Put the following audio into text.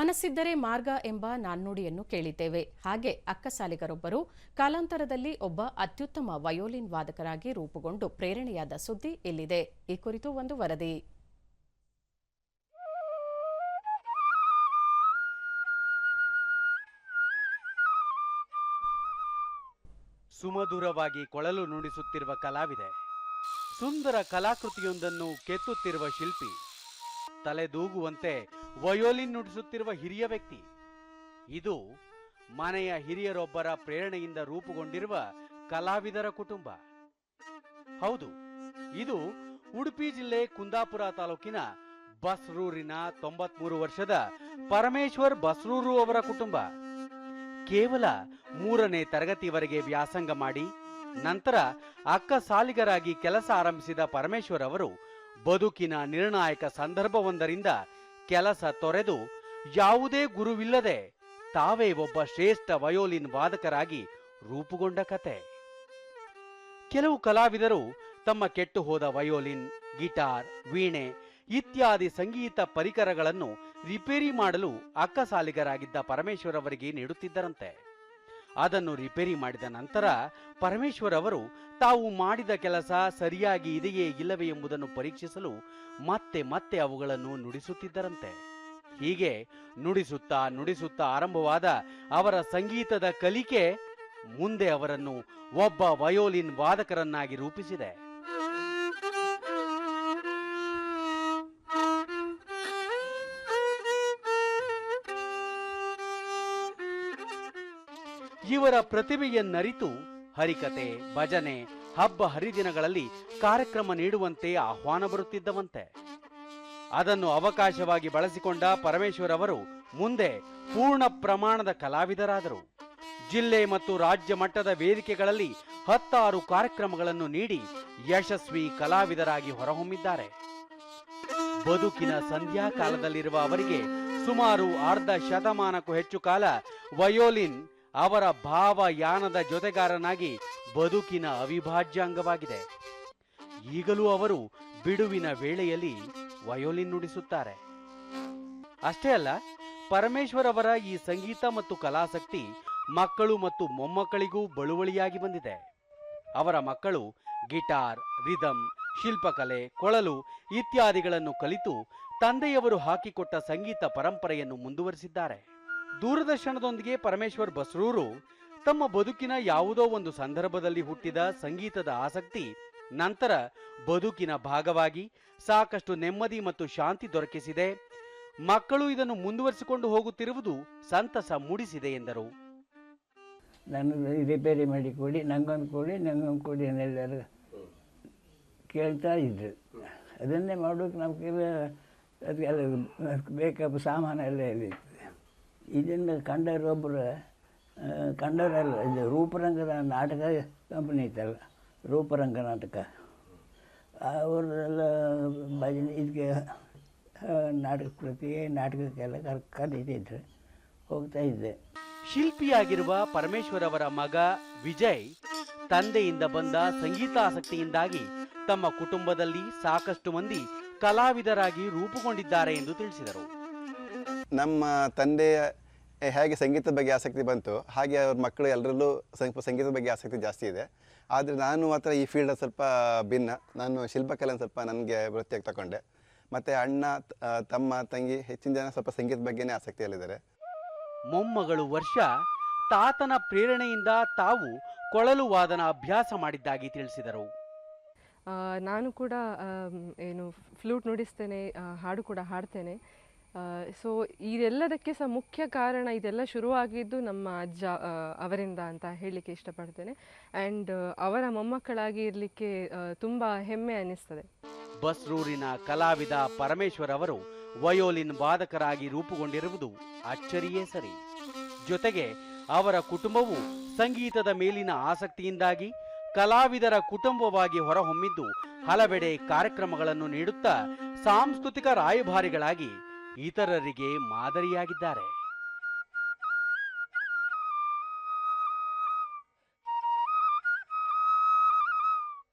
ಮನಸ್ಸಿದ್ದರೆ ಮಾರ್ಗ ಎಂಬ ನಾಣ್ಣುಡಿಯನ್ನು ಕೇಳಿದ್ದೇವೆ. ಹಾಗೆ ಅಕ್ಕಸಾಲಿಗರೊಬ್ಬರು ಕಾಲಾಂತರದಲ್ಲಿ ಒಬ್ಬ ಅತ್ಯುತ್ತಮ ವಯೋಲಿನ್ ವಾದಕರಾಗಿ ರೂಪುಗೊಂಡು ಪ್ರೇರಣೆಯಾದ ಸುದ್ದಿ ಇಲ್ಲಿದೆ. ಈ ಕುರಿತು ಒಂದು ವರದಿ. ಸುಮಧುರವಾಗಿ ಕೊಳಲು ನುಡಿಸುತ್ತಿರುವ ಕಲಾವಿದೆ. ಸುಂದರ ಕಲಾಕೃತಿಯೊಂದನ್ನು ಕೆತ್ತುತ್ತಿರುವ ಶಿಲ್ಪಿ. ತಲೆದೂಗುವಂತೆ ವಯೋಲಿನ್ ನುಡಿಸುತ್ತಿರುವ ಹಿರಿಯ ವ್ಯಕ್ತಿ. ಇದು ಮನೆಯ ಹಿರಿಯರೊಬ್ಬರ ಪ್ರೇರಣೆಯಿಂದ ರೂಪುಗೊಂಡಿರುವ ಕಲಾವಿದರ ಕುಟುಂಬ. ಹೌದು, ಇದು ಉಡುಪಿ ಜಿಲ್ಲೆ ಕುಂದಾಪುರ ತಾಲೂಕಿನ ಬಸ್ರೂರಿನ ತೊಂಬತ್ಮೂರು ವರ್ಷದ ಪರಮೇಶ್ವರ್ ಬಸ್ರೂರು ಅವರ ಕುಟುಂಬ. ಕೇವಲ ಮೂರನೇ ತರಗತಿವರೆಗೆ ವ್ಯಾಸಂಗ ಮಾಡಿ, ನಂತರ ಅಕ್ಕ ಸಾಲಿಗರಾಗಿ ಕೆಲಸ ಆರಂಭಿಸಿದ ಪರಮೇಶ್ವರ್ ಅವರು ಬದುಕಿನ ನಿರ್ಣಾಯಕ ಸಂದರ್ಭವೊಂದರಿಂದ ಕೆಲಸ ತೊರೆದು ಯಾವುದೇ ಗುರುವಿಲ್ಲದೆ ತಾವೇ ಒಬ್ಬ ಶ್ರೇಷ್ಠ ವಯೋಲಿನ್ ವಾದಕರಾಗಿ ರೂಪುಗೊಂಡ ಕತೆ. ಕೆಲವು ಕಲಾವಿದರು ತಮ್ಮ ಕೆಟ್ಟು ಹೋದ ವಯೋಲಿನ್, ಗಿಟಾರ್, ವೀಣೆ ಇತ್ಯಾದಿ ಸಂಗೀತ ಪರಿಕರಗಳನ್ನು ರಿಪೇರಿ ಮಾಡಲು ಅಕ್ಕಸಾಲಿಗರಾಗಿದ್ದ ಪರಮೇಶ್ವರ್ ಅವರಿಗೆ ನೀಡುತ್ತಿದ್ದರಂತೆ. ಅದನ್ನು ರಿಪೇರಿ ಮಾಡಿದ ನಂತರ ಪರಮೇಶ್ವರ್ ಅವರು ತಾವು ಮಾಡಿದ ಕೆಲಸ ಸರಿಯಾಗಿ ಇದೆಯೇ ಇಲ್ಲವೇ ಎಂಬುದನ್ನು ಪರೀಕ್ಷಿಸಲು ಮತ್ತೆ ಮತ್ತೆ ಅವುಗಳನ್ನು ನುಡಿಸುತ್ತಿದ್ದರಂತೆ. ಹೀಗೆ ನುಡಿಸುತ್ತಾ ನುಡಿಸುತ್ತಾ ಆರಂಭವಾದ ಅವರ ಸಂಗೀತದ ಕಲಿಕೆ ಮುಂದೆ ಅವರನ್ನು ಒಬ್ಬ ವಯೋಲಿನ್ ವಾದಕರನ್ನಾಗಿ ರೂಪಿಸಿದೆ. ಇವರ ಪ್ರತಿಭೆಯನ್ನರಿತು ಹರಿಕತೆ, ಭಜನೆ, ಹಬ್ಬ ಹರಿದಿನಗಳಲ್ಲಿ ಕಾರ್ಯಕ್ರಮ ನೀಡುವಂತೆ ಆಹ್ವಾನ ಬರುತ್ತಿದ್ದವಂತೆ. ಅದನ್ನು ಅವಕಾಶವಾಗಿ ಬಳಸಿಕೊಂಡ ಪರಮೇಶ್ವರ್ ಅವರು ಮುಂದೆ ಪೂರ್ಣ ಪ್ರಮಾಣದ ಕಲಾವಿದರಾದರು. ಜಿಲ್ಲೆ ಮತ್ತು ರಾಜ್ಯ ಮಟ್ಟದ ವೇದಿಕೆಗಳಲ್ಲಿ ಹತ್ತಾರು ಕಾರ್ಯಕ್ರಮಗಳನ್ನು ನೀಡಿ ಯಶಸ್ವಿ ಕಲಾವಿದರಾಗಿ ಹೊರಹೊಮ್ಮಿದ್ದಾರೆ. ಬದುಕಿನ ಸಂಧ್ಯಾ ಕಾಲದಲ್ಲಿರುವ ಅವರಿಗೆ ಸುಮಾರು ಅರ್ಧ ಶತಮಾನಕ್ಕೂ ಹೆಚ್ಚು ಕಾಲ ವಯೋಲಿನ್ ಅವರ ಭಾವಯಾನದ ಜೊತೆಗಾರನಾಗಿ ಬದುಕಿನ ಅವಿಭಾಜ್ಯ ಅಂಗವಾಗಿದೆ. ಈಗಲೂ ಅವರು ಬಿಡುವಿನ ವೇಳೆಯಲ್ಲಿ ವಯೋಲಿನ್ ನುಡಿಸುತ್ತಾರೆ. ಅಷ್ಟೇ ಅಲ್ಲ, ಪರಮೇಶ್ವರ್ ಅವರ ಈ ಸಂಗೀತ ಮತ್ತು ಕಲಾಸಕ್ತಿ ಮಕ್ಕಳು ಮತ್ತು ಮೊಮ್ಮಕ್ಕಳಿಗೂ ಬಳುವಳಿಯಾಗಿ ಬಂದಿದೆ. ಅವರ ಮಕ್ಕಳು ಗಿಟಾರ್, ರಿದಮ್, ಶಿಲ್ಪಕಲೆ, ಕೊಳಲು ಇತ್ಯಾದಿಗಳನ್ನು ಕಲಿತು ತಂದೆಯವರು ಹಾಕಿಕೊಟ್ಟ ಸಂಗೀತ ಪರಂಪರೆಯನ್ನು ಮುಂದುವರಿಸಿದ್ದಾರೆ. ದೂರದರ್ಶನದೊಂದಿಗೆ ಪರಮೇಶ್ವರ್ ಬಸ್ರೂರು ತಮ್ಮ ಬದುಕಿನ ಯಾವುದೋ ಒಂದು ಸಂದರ್ಭದಲ್ಲಿ ಹುಟ್ಟಿದ ಸಂಗೀತದ ಆಸಕ್ತಿ, ನಂತರ ಬದುಕಿನ ಭಾಗವಾಗಿ ಸಾಕಷ್ಟು ನೆಮ್ಮದಿ ಮತ್ತು ಶಾಂತಿ ದೊರಕಿಸಿದೆ. ಮಕ್ಕಳು ಇದನ್ನು ಮುಂದುವರಿಸಿಕೊಂಡು ಹೋಗುತ್ತಿರುವುದು ಸಂತಸ ಮೂಡಿಸಿದೆ ಎಂದರು. ನಾನು ರಿಪೇರಿ ಮಾಡಿ ಕೊಡಿ, ನಂಗೊಂದು ಕೊಡಿ ನಂಗೊಂದು ಕೊಡಿ ಅನ್ನೆಲ್ಲರೂ ಕೇಳ್ತಾ ಇದ್ರು. ಅದನ್ನೇ ಮಾಡೋಕೆ ನಮಗೆ ಅದಕ್ಕೆಲ್ಲ ಬೇಕಾದ ಸಾಮಾನು ಎಲ್ಲ ಇಲ್ಲಿತ್ತು ಇದನ್ನು ಕಂಡರೊಬ್ಬರು ಕಂಡರಲ್ಲ ಇದು ರೂಪರಂಗದ ನಾಟಕ ಕಂಪನಿ ಐತಲ್ಲ ರೂಪರಂಗ ನಾಟಕ. ಅವರೆಲ್ಲ ಭಜನೆ ಇದಕ್ಕೆ ನಾಟಕ ಪ್ರತಿಯೇ ನಾಟಕಕ್ಕೆಲ್ಲ ಕರ್ ಕರೀತಿದ್ರು ಹೋಗ್ತಾ ಇದ್ದೆ. ಶಿಲ್ಪಿಯಾಗಿರುವ ಪರಮೇಶ್ವರ್ ಅವರ ಮಗ ವಿಜಯ್ ತಂದೆಯಿಂದ ಬಂದ ಸಂಗೀತ ಆಸಕ್ತಿಯಿಂದಾಗಿ ತಮ್ಮ ಕುಟುಂಬದಲ್ಲಿ ಸಾಕಷ್ಟು ಮಂದಿ ಕಲಾವಿದರಾಗಿ ರೂಪುಗೊಂಡಿದ್ದಾರೆ ಎಂದು ತಿಳಿಸಿದರು. ನಮ್ಮ ತಂದೆಯ ಹೇಗೆ ಸಂಗೀತದ ಬಗ್ಗೆ ಆಸಕ್ತಿ ಬಂತು ಹಾಗೆ ಅವ್ರ ಮಕ್ಕಳು ಎಲ್ಲರಲ್ಲೂ ಸ್ವಲ್ಪ ಸಂಗೀತದ ಬಗ್ಗೆ ಆಸಕ್ತಿ ಜಾಸ್ತಿ ಇದೆ. ಆದರೆ ನಾನು ಮಾತ್ರ ಈ ಫೀಲ್ಡ್ ಸ್ವಲ್ಪ ಭಿನ್ನ. ನಾನು ಶಿಲ್ಪಕಲೆ ಸ್ವಲ್ಪ ನನಗೆ ವೃತ್ತಿಯಾಗಿ ತಗೊಂಡೆ ಮತ್ತು ಅಣ್ಣ ತಮ್ಮ ತಂಗಿ ಹೆಚ್ಚಿನ ಜನ ಸ್ವಲ್ಪ ಸಂಗೀತದ ಬಗ್ಗೆನೇ ಆಸಕ್ತಿಯಲ್ಲಿದ್ದಾರೆ. ಮೊಮ್ಮಗಳು ವರ್ಷ ತಾತನ ಪ್ರೇರಣೆಯಿಂದ ತಾವು ಕೊಳಲು ವಾದನ ಅಭ್ಯಾಸ ಮಾಡಿದ್ದಾಗಿ ತಿಳಿಸಿದರು. ನಾನು ಕೂಡ ಏನು ಫ್ಲೂಟ್ ನುಡಿಸ್ತೇನೆ ಹಾಡು ಕೂಡ ಹಾಡ್ತೇನೆ. ಸೊ ಇದೆಲ್ಲದಕ್ಕೆ ಸಹ ಮುಖ್ಯ ಕಾರಣ ಇದೆಲ್ಲ ಶುರುವಾಗಿದ್ದು ನಮ್ಮ ಅಜ್ಜ ಅವರಿಂದ ಅಂತ ಹೇಳಲಿಕ್ಕೆ ಇಷ್ಟಪಡ್ತೇನೆ. ಆ್ಯಂಡ್ ಅವರ ಮೊಮ್ಮಕ್ಕಳಾಗಿ ಇರಲಿಕ್ಕೆ ತುಂಬ ಹೆಮ್ಮೆ ಅನ್ನಿಸ್ತದೆ. ಬಸ್ರೂರಿನ ಕಲಾವಿದ ಪರಮೇಶ್ವರ್ ಅವರು ವಯೋಲಿನ್ ವಾದಕರಾಗಿ ರೂಪುಗೊಂಡಿರುವುದು ಅಚ್ಚರಿಯೇ ಸರಿ. ಜೊತೆಗೆ ಅವರ ಕುಟುಂಬವು ಸಂಗೀತದ ಮೇಲಿನ ಆಸಕ್ತಿಯಿಂದಾಗಿ ಕಲಾವಿದರ ಕುಟುಂಬವಾಗಿ ಹೊರಹೊಮ್ಮಿದ್ದು ಹಲವೆಡೆ ಕಾರ್ಯಕ್ರಮಗಳನ್ನು ನೀಡುತ್ತಾ ಸಾಂಸ್ಕೃತಿಕ ರಾಯಭಾರಿಗಳಾಗಿ ಇತರರಿಗೆ ಮಾದರಿಯಾಗಿದ್ದಾರೆ.